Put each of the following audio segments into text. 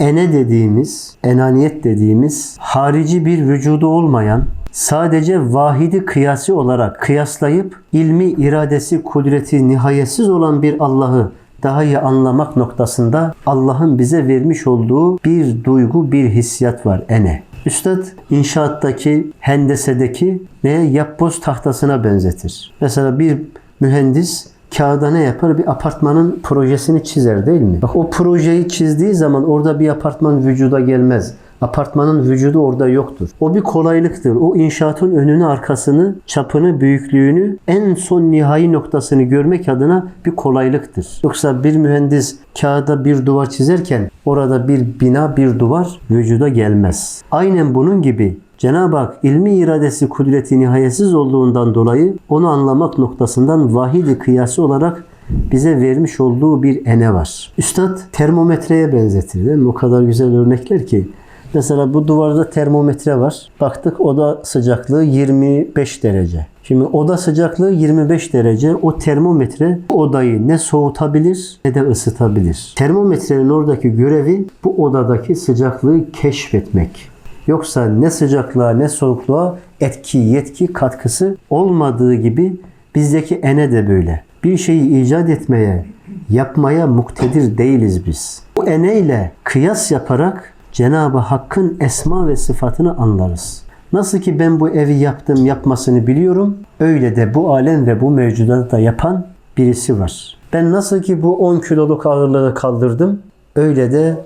ene dediğimiz, enaniyet dediğimiz harici bir vücudu olmayan sadece vahidi kıyası olarak kıyaslayıp ilmi iradesi, kudreti nihayetsiz olan bir Allah'ı daha iyi anlamak noktasında Allah'ın bize vermiş olduğu bir duygu, bir hissiyat var ene. Üstad inşaattaki, hendesedeki neye yapboz tahtasına benzetir. Mesela bir mühendis kağıda ne yapar? Bir apartmanın projesini çizer değil mi? Bak o projeyi çizdiği zaman orada bir apartman vücuda gelmez. Apartmanın vücudu orada yoktur. O bir kolaylıktır. O inşaatın önünü, arkasını, çapını, büyüklüğünü, en son nihai noktasını görmek adına bir kolaylıktır. Yoksa bir mühendis kağıda bir duvar çizerken orada bir bina, bir duvar vücuda gelmez. Aynen bunun gibi Cenab-ı Hak ilmi iradesi kudreti nihayetsiz olduğundan dolayı onu anlamak noktasından vahidi kıyası olarak bize vermiş olduğu bir ene var. Üstad termometreye benzetir değil mi? O kadar güzel örnekler ki. Mesela bu duvarda termometre var. Baktık oda sıcaklığı 25 derece. Şimdi oda sıcaklığı 25 derece. O termometre odayı ne soğutabilir ne de ısıtabilir. Termometrenin oradaki görevi bu odadaki sıcaklığı keşfetmek. Yoksa ne sıcaklığa ne soğukluğa etki, yetki, katkısı olmadığı gibi bizdeki ene de böyle. Bir şeyi icat etmeye, yapmaya muktedir değiliz biz. Bu eneyle kıyas yaparak Cenab-ı Hakk'ın esma ve sıfatını anlarız. Nasıl ki ben bu evi yaptım yapmasını biliyorum, öyle de bu alem ve bu mevcudatı da yapan birisi var. Ben nasıl ki bu 10 kiloluk ağırlığı kaldırdım, öyle de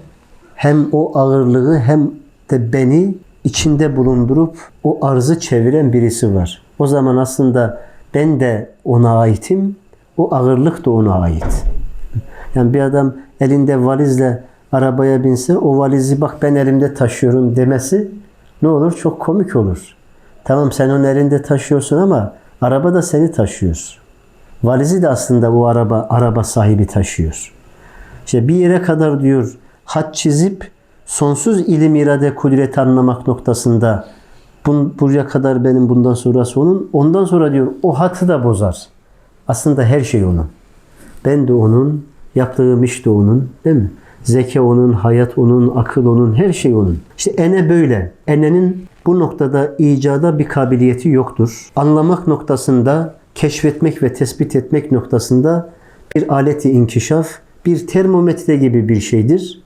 hem o ağırlığı hem de beni içinde bulundurup o arzı çeviren birisi var. O zaman aslında ben de ona aitim, o ağırlık da ona ait. Yani bir adam elinde valizle arabaya binse o valizi bak ben elimde taşıyorum demesi ne olur? Çok komik olur. Tamam sen onu elinde taşıyorsun ama araba da seni taşıyor. Valizi de aslında bu araba araba sahibi taşıyor. İşte bir yere kadar diyor hat çizip sonsuz ilim, irade, kudret anlamak noktasında bun, buraya kadar benim bundan sonrası onun. Ondan sonra diyor o hatı da bozar. Aslında her şey onun. Ben de onun, yaptığım iş de onun değil mi? Zeka onun, hayat onun, akıl onun, her şey onun. İşte ene böyle. Enenin bu noktada icada bir kabiliyeti yoktur. Anlamak noktasında, keşfetmek ve tespit etmek noktasında bir aleti inkişaf, bir termometre gibi bir şeydir.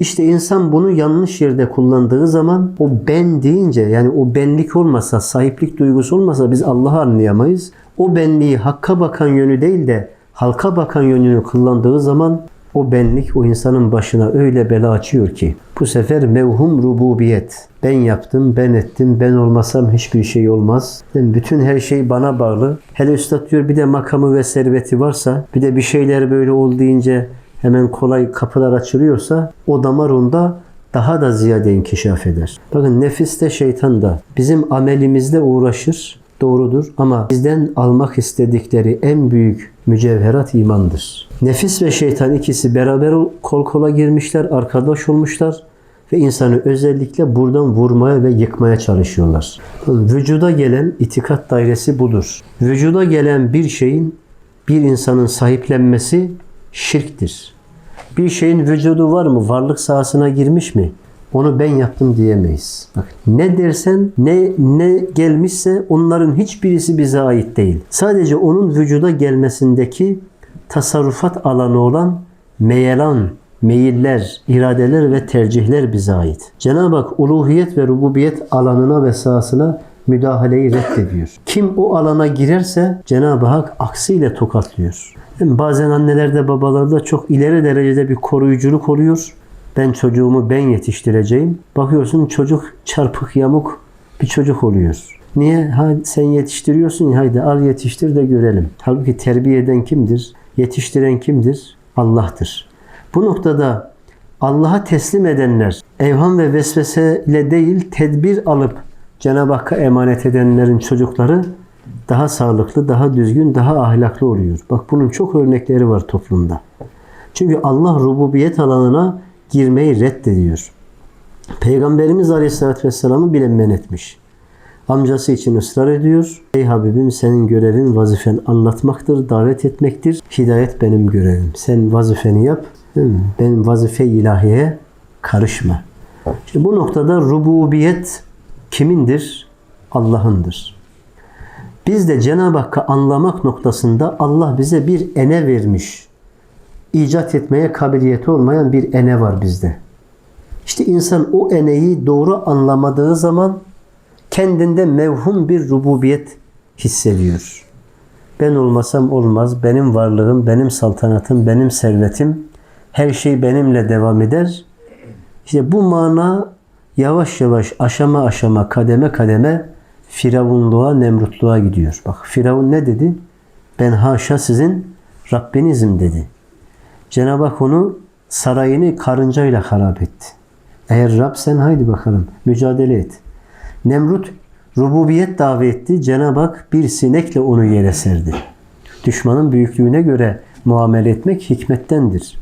İşte insan bunu yanlış yerde kullandığı zaman o ben deyince yani o benlik olmasa, sahiplik duygusu olmasa biz Allah'ı anlayamayız. O benliği hakka bakan yönü değil de halka bakan yönünü kullandığı zaman o benlik o insanın başına öyle bela açıyor ki bu sefer mevhum rububiyet. Ben yaptım, ben ettim, ben olmasam hiçbir şey olmaz. Yani bütün her şey bana bağlı. Hele üstad diyor bir de makamı ve serveti varsa bir de bir şeyler böyle ol deyince hemen kolay kapılar açılıyorsa o damar onda daha da ziyade inkişaf eder. Bakın nefis de şeytan da bizim amelimizle uğraşır. Doğrudur ama bizden almak istedikleri en büyük mücevherat imandır. Nefis ve şeytan ikisi beraber kol kola girmişler, arkadaş olmuşlar ve insanı özellikle buradan vurmaya ve yıkmaya çalışıyorlar. Vücuda gelen itikat dairesi budur. Vücuda gelen bir şeyin bir insanın sahiplenmesi şirktir. Bir şeyin vücudu var mı? Varlık sahasına girmiş mi? Onu ben yaptım diyemeyiz. Bak ne dersen ne ne gelmişse onların hiçbirisi bize ait değil. Sadece onun vücuda gelmesindeki tasarrufat alanı olan meyelan, meyiller, iradeler ve tercihler bize ait. Cenab-ı Hak uluhiyet ve rububiyet alanına ve sahasına müdahaleyi reddediyor. Kim o alana girerse Cenab-ı Hak aksiyle tokatlıyor. Yani bazen annelerde babalarda çok ileri derecede bir koruyuculuk oluyor. Ben çocuğumu ben yetiştireceğim. Bakıyorsun çocuk çarpık yamuk bir çocuk oluyor. Niye? Ha, sen yetiştiriyorsun ya haydi al yetiştir de görelim. Halbuki terbiye eden kimdir? Yetiştiren kimdir? Allah'tır. Bu noktada Allah'a teslim edenler evham ve vesveseyle değil tedbir alıp Cenab-ı Hakk'a emanet edenlerin çocukları daha sağlıklı, daha düzgün, daha ahlaklı oluyor. Bak bunun çok örnekleri var toplumda. Çünkü Allah rububiyet alanına girmeyi reddediyor. Peygamberimiz Aleyhisselatü Vesselam'ı bile men etmiş. Amcası için ısrar ediyor. Ey Habibim senin görevin vazifen anlatmaktır, davet etmektir. Hidayet benim görevim. Sen vazifeni yap. Benim vazife ilahiye Karışma. Şimdi bu noktada rububiyet kimindir? Allah'ındır. Biz de Cenab-ı Hakk'ı anlamak noktasında Allah bize bir ene vermiş. İcat etmeye kabiliyeti olmayan bir ene var bizde. İşte insan o eneyi doğru anlamadığı zaman kendinde mevhum bir rububiyet hissediyor. Ben olmasam olmaz, benim varlığım, benim saltanatım, benim servetim, her şey benimle devam eder. İşte bu mana yavaş yavaş aşama aşama kademe kademe Firavunluğa, Nemrutluğa gidiyor. Bak Firavun ne dedi? Ben haşa sizin Rabbinizim dedi. Cenab-ı Hak onu sarayını karıncayla harap etti. Eğer Rab sen haydi bakalım mücadele et. Nemrut rububiyet davet etti. Cenab-ı Hak bir sinekle onu yere serdi. Düşmanın büyüklüğüne göre muamele etmek hikmettendir.